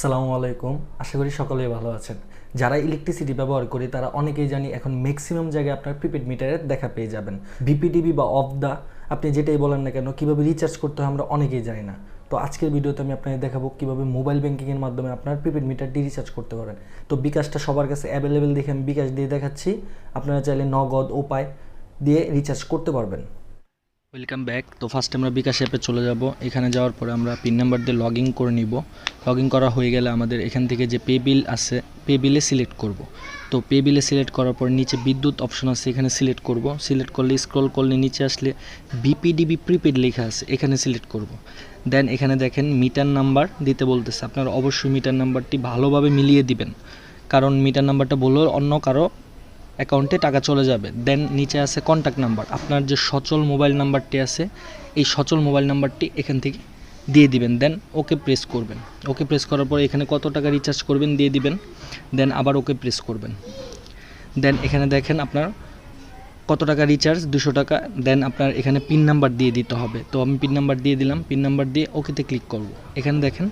সালামু আলাইকুম। আশা করি সকলেই ভালো আছেন। যারা ইলেকট্রিসিটি ব্যবহার করি, তারা অনেকেই জানি এখন ম্যাক্সিমাম জায়গায় আপনার প্রিপেড মিটারের দেখা পেয়ে যাবেন। বিপিডিবি বা অফ দা আপনি যেটাই বলেন না কেন, কীভাবে রিচার্জ করতে হয় আমরা অনেকেই জানি না। তো আজকের ভিডিওতে আমি আপনাকে দেখাবো কীভাবে মোবাইল ব্যাঙ্কিংয়ের মাধ্যমে আপনার প্রিপেড মিটারটি রিচার্জ করতে পারেন। তো বিকাশটা সবার কাছে অ্যাভেলেবেল দেখে আমি বিকাশ দিয়ে দেখাচ্ছি। আপনারা চাইলে নগদ, উপায় দিয়ে রিচার্জ করতে পারবেন। ওয়েলকাম ব্যাক তো ফার্স্ট আমরা বিকাশ অ্যাপে চলে যাব। এখানে যাওয়ার পরে আমরা পিন নাম্বার দিয়ে লগ ইন করে নিব। লগ ইন করা হয়ে গেলে আমাদের এখান থেকে যে পে বিল আছে, পে বিলে সিলেক্ট করব। তো পে বিলে সিলেক্ট করার পর নিচে বিদ্যুৎ অপশন আছে, এখানে সিলেক্ট করব। সিলেক্ট করলে, স্ক্রল করলে নিচে আসলে বিপিডিবি প্রিপেড লেখা আছে, এখানে সিলেক্ট করব। দেন এখানে দেখেন মিটার নাম্বার দিতে বলতেছে। আপনারা অবশ্যই মিটার নাম্বারটি ভালোভাবে মিলিয়ে দিবেন। কারণ মিটার নাম্বারটা বললেও অন্য কারও অ্যাকাউন্টে টাকা চলে যাবে। দেন নিচে আছে কন্ট্যাক্ট নাম্বার আপনার যে সচল মোবাইল নাম্বারটি আছে, এই সচল মোবাইল নাম্বারটি এখান থেকে দিয়ে দিবেন দেন ওকে প্রেস করবেন। ওকে প্রেস করার পর এখানে কত টাকা রিচার্জ করবেন দিয়ে দিবেন দেন আবার ওকে প্রেস করবেন। দেন এখানে দেখেন আপনার কত টাকা রিচার্জ দুশো টাকা। দেন আপনার এখানে পিন নাম্বার দিয়ে দিতে হবে। তো আমি পিন নাম্বার দিয়ে দিলাম। পিন নাম্বার দিয়ে ওকেতে ক্লিক করব। এখানে দেখেন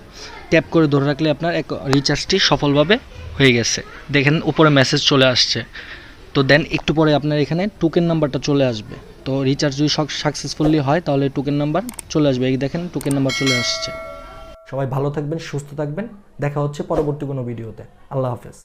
ট্যাপ করে ধরে রাখলে আপনার এক রিচার্জটি সফলভাবে হয়ে গেছে। দেখেন উপরে মেসেজ চলে আসছে। তো দেন একটু পরে আপনার এখানে টোকেন নাম্বারটা চলে আসবে। তো রিচার্জ যদি সাকসেসফুলি হয়, তাহলে টোকেন নাম্বার চলে আসবে। এই দেখেন টোকেন নাম্বার চলে আসছে। সবাই ভালো থাকবেন, সুস্থ থাকবেন। দেখা হচ্ছে পরবর্তী কোনো ভিডিওতে আল্লাহ হাফেজ।